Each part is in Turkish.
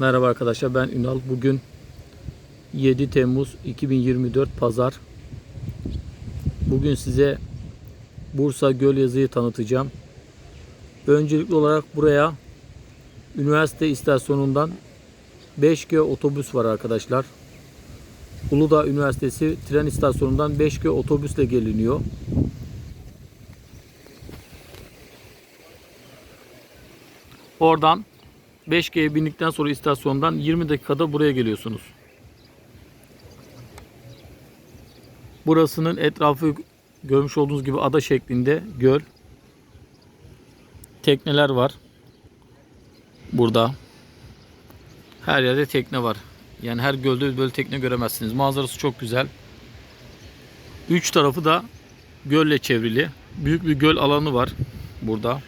Merhaba arkadaşlar ben Ünal. Bugün 7 Temmuz 2024 Pazar. Bugün size Bursa Gölyazı'yı tanıtacağım. Öncelikli olarak buraya üniversite istasyonundan 5G otobüs var arkadaşlar. Uludağ Üniversitesi tren istasyonundan 5G otobüsle geliniyor. Oradan 5G'ye bindikten sonra istasyondan 20 dakikada buraya geliyorsunuz. Burasının etrafı görmüş olduğunuz gibi ada şeklinde göl. Tekneler var. Burada. Her yerde tekne var. Yani her gölde böyle tekne göremezsiniz. Manzarası çok güzel. Üç tarafı da gölle çevrili. Büyük bir göl alanı var burada.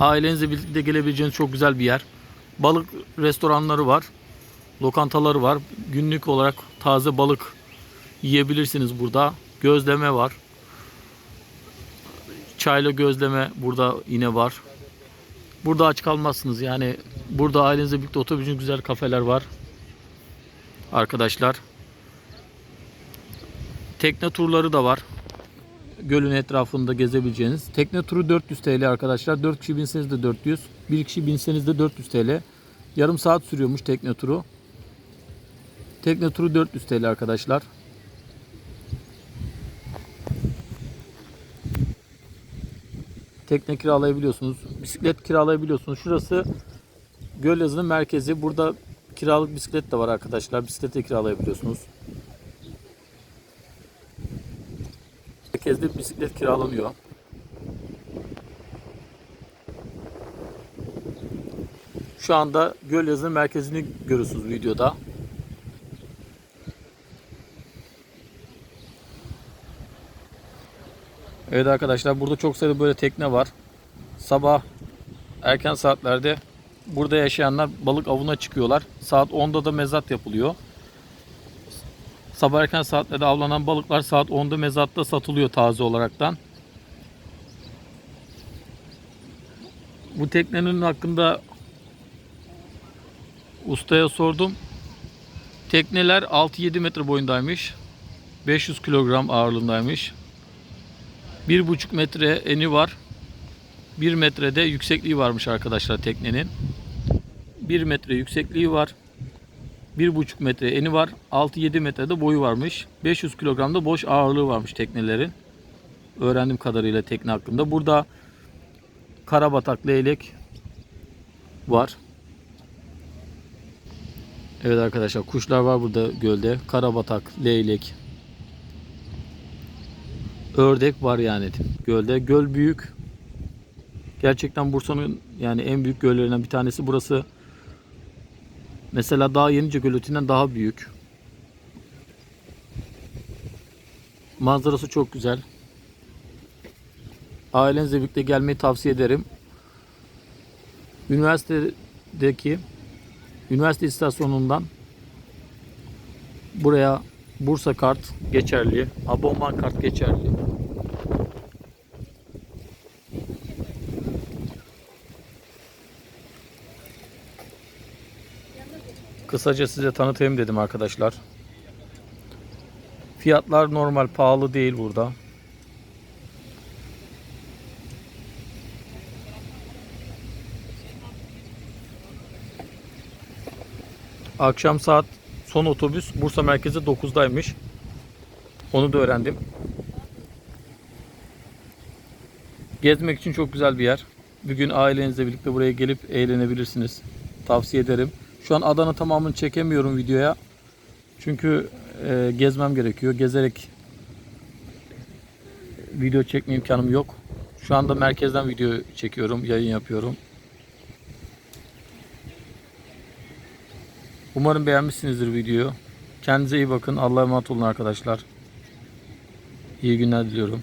Ailenizle birlikte gelebileceğiniz çok güzel bir yer. Balık restoranları var. Lokantaları var. Günlük olarak taze balık yiyebilirsiniz burada. Gözleme var. Çayla gözleme burada yine var. Burada aç kalmazsınız. Yani burada ailenizle birlikte otobüsün güzel kafeler var. Arkadaşlar. Tekne turları da var gölün etrafında gezebileceğiniz. Tekne turu 400 TL arkadaşlar. 4 kişi binseniz de 400. 1 kişi binseniz de 400 TL. Yarım saat sürüyormuş tekne turu. Tekne turu 400 TL arkadaşlar. Tekne kiralayabiliyorsunuz. Bisiklet kiralayabiliyorsunuz. Şurası Gölyazı'nın merkezi. Burada kiralık bisiklet de var arkadaşlar. Bisiklet kiralayabiliyorsunuz. Herkeste bisiklet kiralanıyor. Şu anda Gölyazı'nın merkezini görüyorsunuz videoda. Evet arkadaşlar burada çok sayıda böyle tekne var. Sabah erken saatlerde burada yaşayanlar balık avına çıkıyorlar. Saat 10'da da mezat yapılıyor. Sabah erken saatlerde avlanan balıklar saat 10'da mezatta satılıyor taze olaraktan. Bu teknenin hakkında ustaya sordum. Tekneler 6-7 metre boyundaymış. 500 kilogram ağırlığındaymış. 1,5 metre eni var. 1 metrede yüksekliği varmış arkadaşlar teknenin. 1 metre yüksekliği var. 1,5 metre eni var. 6-7 metrede boyu varmış. 500 kilogramda boş ağırlığı varmış teknelerin. Öğrendiğim kadarıyla tekne hakkında. Burada karabatak, leylek var. Evet arkadaşlar kuşlar var burada gölde. Karabatak, leylek, ördek var yani gölde. Göl büyük. Gerçekten Bursa'nın yani en büyük göllerinden bir tanesi burası. Mesela daha Yenice Gölü'nün daha büyük. Manzarası çok güzel. Ailenizle birlikte gelmeyi tavsiye ederim. Üniversitedeki üniversite istasyonundan buraya Bursa kart geçerli, abonman kart geçerli. Kısaca size tanıtayım dedim arkadaşlar. Fiyatlar normal pahalı değil burada. Akşam saat son otobüs Bursa merkezi 9'daymış. Onu da öğrendim. Gezmek için çok güzel bir yer. Bir gün ailenizle birlikte buraya gelip eğlenebilirsiniz. Tavsiye ederim. Şu an Adana tamamını çekemiyorum videoya. Çünkü e, gezmem gerekiyor. Gezerek video çekme imkanım yok. Şu anda merkezden video çekiyorum, yayın yapıyorum. Umarım beğenmişsinizdir videoyu. Kendinize iyi bakın. Allah'a emanet olun arkadaşlar. İyi günler diliyorum.